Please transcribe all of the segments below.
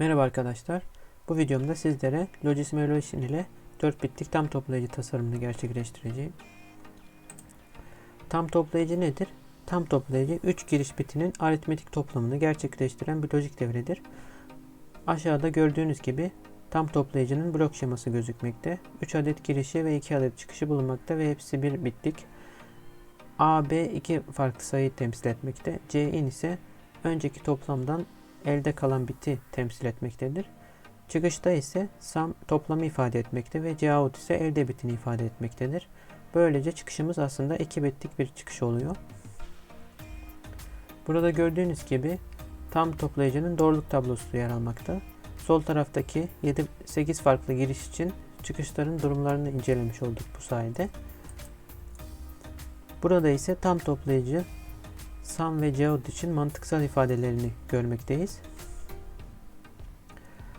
Merhaba arkadaşlar. Bu videomda sizlere Logism Evolution ile 4 bitlik tam toplayıcı tasarımını gerçekleştireceğim. Tam toplayıcı nedir? Tam toplayıcı 3 giriş bitinin aritmetik toplamını gerçekleştiren bir lojik devredir. Aşağıda gördüğünüz gibi tam toplayıcının blok şeması gözükmekte. 3 adet girişi ve 2 adet çıkışı bulunmakta ve hepsi 1 bitlik. A, B iki farklı sayıyı temsil etmekte. C in ise önceki toplamdan elde kalan biti temsil etmektedir. Çıkışta ise sum toplamı ifade etmekte ve cout ise elde bitini ifade etmektedir. Böylece çıkışımız aslında 2 bitlik bir çıkış oluyor. Burada gördüğünüz gibi tam toplayıcının doğruluk tablosu yer almakta. Sol taraftaki 7-8 farklı giriş için çıkışların durumlarını incelemiş olduk bu sayede. Burada ise tam toplayıcı sum ve cout için mantıksal ifadelerini görmekteyiz.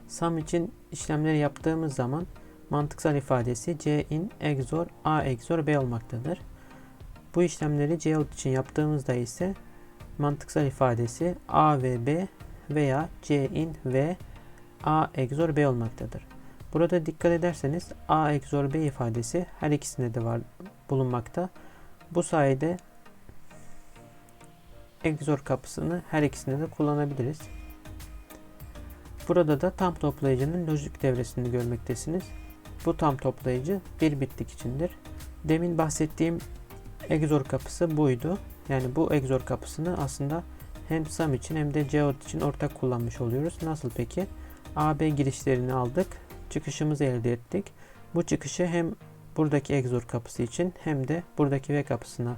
Sum için işlemleri yaptığımız zaman mantıksal ifadesi c in XOR a XOR b olmaktadır. Bu işlemleri cout için yaptığımızda ise mantıksal ifadesi a ve b veya c in v a XOR b olmaktadır. Burada dikkat ederseniz a XOR b ifadesi her ikisinde de var bulunmakta. Bu sayede XOR kapısını her ikisinde de kullanabiliriz. Burada da tam toplayıcının lojik devresini görmektesiniz. Bu tam toplayıcı bir bitlik içindir. Demin bahsettiğim XOR kapısı buydu. Yani bu XOR kapısını aslında hem SAM için hem de CEOT için ortak kullanmış oluyoruz. Nasıl peki? AB girişlerini aldık. Çıkışımızı elde ettik. Bu çıkışı hem buradaki XOR kapısı için hem de buradaki V kapısına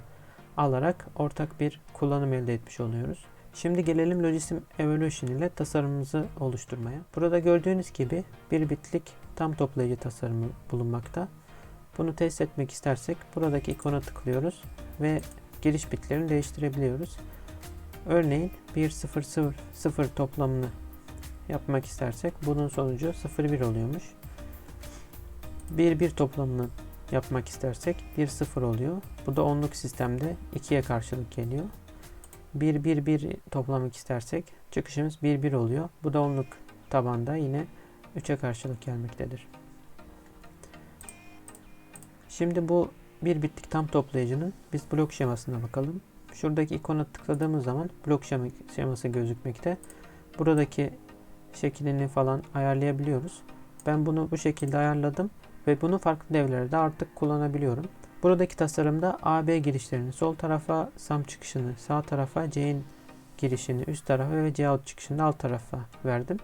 alarak ortak bir kullanım elde etmiş oluyoruz. Şimdi gelelim Logism Evolution ile tasarımımızı oluşturmaya. Burada gördüğünüz gibi bir bitlik tam toplayıcı tasarımı bulunmakta. Bunu test etmek istersek buradaki ikona tıklıyoruz ve giriş bitlerini değiştirebiliyoruz. Örneğin 1 0 0 0 toplamını yapmak istersek bunun sonucu 0 1 oluyormuş. 1 1 toplamını yapmak istersek 1 0 oluyor. Bu da onluk sistemde 2'ye karşılık geliyor. 1 1 1 toplamak istersek çıkışımız 1 1 oluyor. Bu da onluk tabanda yine 3'e karşılık gelmektedir. Şimdi bu bir bitlik tam toplayıcının biz blok şemasına bakalım. Şuradaki ikona tıkladığımız zaman blok şeması gözükmekte. Buradaki şeklini falan ayarlayabiliyoruz. Ben bunu bu şekilde ayarladım ve bunu farklı devlerde artık kullanabiliyorum. Buradaki tasarımda AB girişlerini sol tarafa SAM çıkışını, sağ tarafa C'in girişini, üst tarafa ve Cout çıkışını alt tarafa verdim.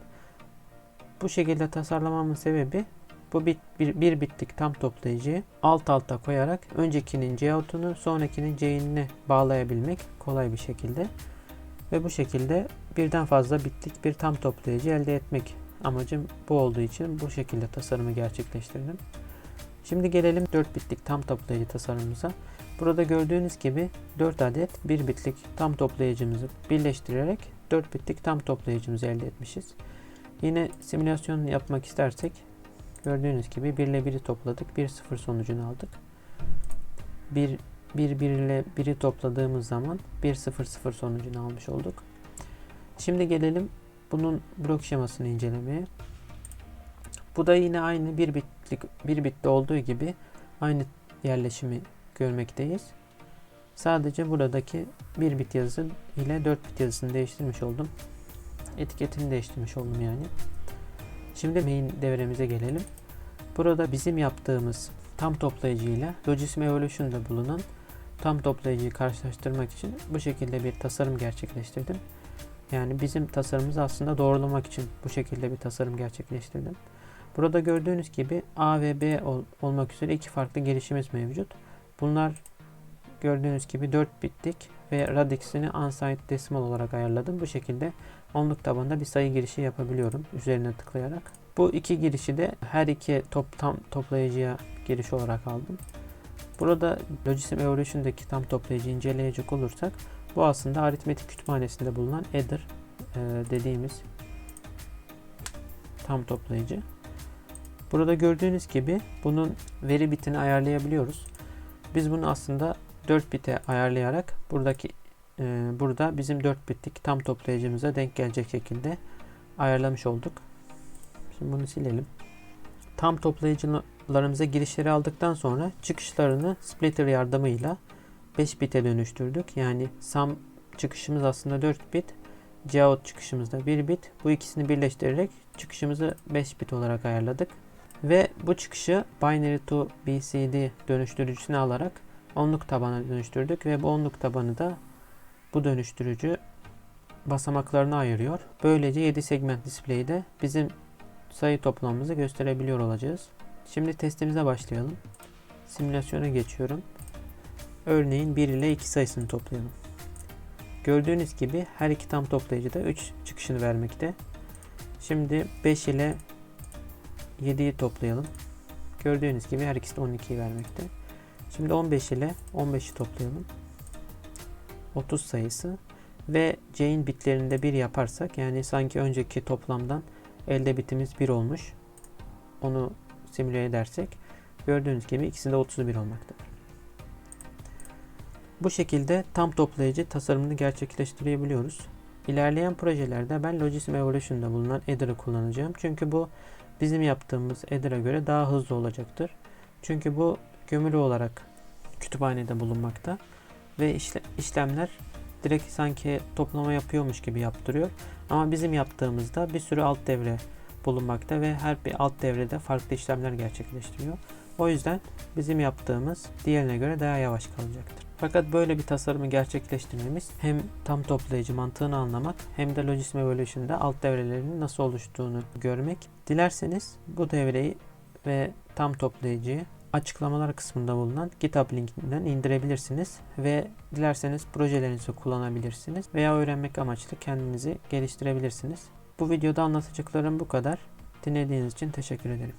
Bu şekilde tasarlamamın sebebi bu bit, bir, bir bitlik tam toplayıcıyı alt alta koyarak öncekinin Cout'unu sonrakinin C'inine bağlayabilmek kolay bir şekilde. Ve bu şekilde birden fazla bitlik bir tam toplayıcı elde etmek amacım bu olduğu için bu şekilde tasarımı gerçekleştirdim. Şimdi gelelim 4 bitlik tam toplayıcı tasarımımıza. Burada gördüğünüz gibi 4 adet 1 bitlik tam toplayıcımızı birleştirerek 4 bitlik tam toplayıcımızı elde etmişiz. Yine simülasyon yapmak istersek gördüğünüz gibi 1 ile 1'i topladık. 1 0 sonucunu aldık. 1 1 1 ile 1'i topladığımız zaman 1 0 0 sonucunu almış olduk. Şimdi gelelim bunun blok şemasını incelemeye. Bu da yine aynı bir bitlik bir bitte olduğu gibi aynı yerleşimi görmekteyiz. Sadece buradaki bir bit yazısı ile 4 bit yazısını değiştirmiş oldum. Etiketini değiştirmiş oldum yani. Şimdi main devremize gelelim. Burada bizim yaptığımız tam toplayıcı ile Logism Evolution'da bulunan tam toplayıcıyı karşılaştırmak için bu şekilde bir tasarım gerçekleştirdim. Yani bizim tasarımımızı aslında doğrulamak için bu şekilde bir tasarım gerçekleştirdim. Burada gördüğünüz gibi A ve B ol, olmak üzere iki farklı girişimiz mevcut. Bunlar gördüğünüz gibi 4 bitlik ve radix'ini unsigned decimal olarak ayarladım. Bu şekilde onluk tabanda bir sayı girişi yapabiliyorum üzerine tıklayarak. Bu iki girişi de her iki top, tam toplayıcıya giriş olarak aldım. Burada Logism Evolution'daki tam toplayıcı inceleyecek olursak bu aslında aritmetik kütüphanesinde bulunan adder e, dediğimiz tam toplayıcı. Burada gördüğünüz gibi bunun veri bitini ayarlayabiliyoruz. Biz bunu aslında 4 bite ayarlayarak buradaki e, burada bizim 4 bitlik tam toplayıcımıza denk gelecek şekilde ayarlamış olduk. Şimdi bunu silelim. Tam toplayıcılarımıza girişleri aldıktan sonra çıkışlarını splitter yardımıyla 5 bit'e dönüştürdük. Yani sum çıkışımız aslında 4 bit. Cout çıkışımız da 1 bit. Bu ikisini birleştirerek çıkışımızı 5 bit olarak ayarladık. Ve bu çıkışı binary to BCD dönüştürücüsüne alarak onluk tabana dönüştürdük ve bu onluk tabanı da bu dönüştürücü basamaklarına ayırıyor. Böylece 7 segment display'de bizim sayı toplamımızı gösterebiliyor olacağız. Şimdi testimize başlayalım. Simülasyona geçiyorum. Örneğin 1 ile 2 sayısını toplayalım. Gördüğünüz gibi her iki tam toplayıcı da 3 çıkışını vermekte. Şimdi 5 ile 7'yi toplayalım. Gördüğünüz gibi her ikisi de 12'yi vermekte. Şimdi 15 ile 15'i toplayalım. 30 sayısı ve C'in bitlerinde 1 yaparsak yani sanki önceki toplamdan elde bitimiz 1 olmuş. Onu simüle edersek gördüğünüz gibi ikisi de 31 olmaktadır. Bu şekilde tam toplayıcı tasarımını gerçekleştirebiliyoruz. İlerleyen projelerde ben Logisim Evolution'da bulunan Adder'ı kullanacağım. Çünkü bu bizim yaptığımız Adder'a göre daha hızlı olacaktır. Çünkü bu gömülü olarak kütüphanede bulunmakta ve işle, işlemler direkt sanki toplama yapıyormuş gibi yaptırıyor. Ama bizim yaptığımızda bir sürü alt devre bulunmakta ve her bir alt devrede farklı işlemler gerçekleştiriyor. O yüzden bizim yaptığımız diğerine göre daha yavaş kalacaktır. Fakat böyle bir tasarımı gerçekleştirmemiz hem tam toplayıcı mantığını anlamak hem de Logisim Evolution'da alt devrelerinin nasıl oluştuğunu görmek. Dilerseniz bu devreyi ve tam toplayıcıyı açıklamalar kısmında bulunan GitHub linkinden indirebilirsiniz ve dilerseniz projelerinizde kullanabilirsiniz veya öğrenmek amaçlı kendinizi geliştirebilirsiniz. Bu videoda anlatacaklarım bu kadar. Dinlediğiniz için teşekkür ederim.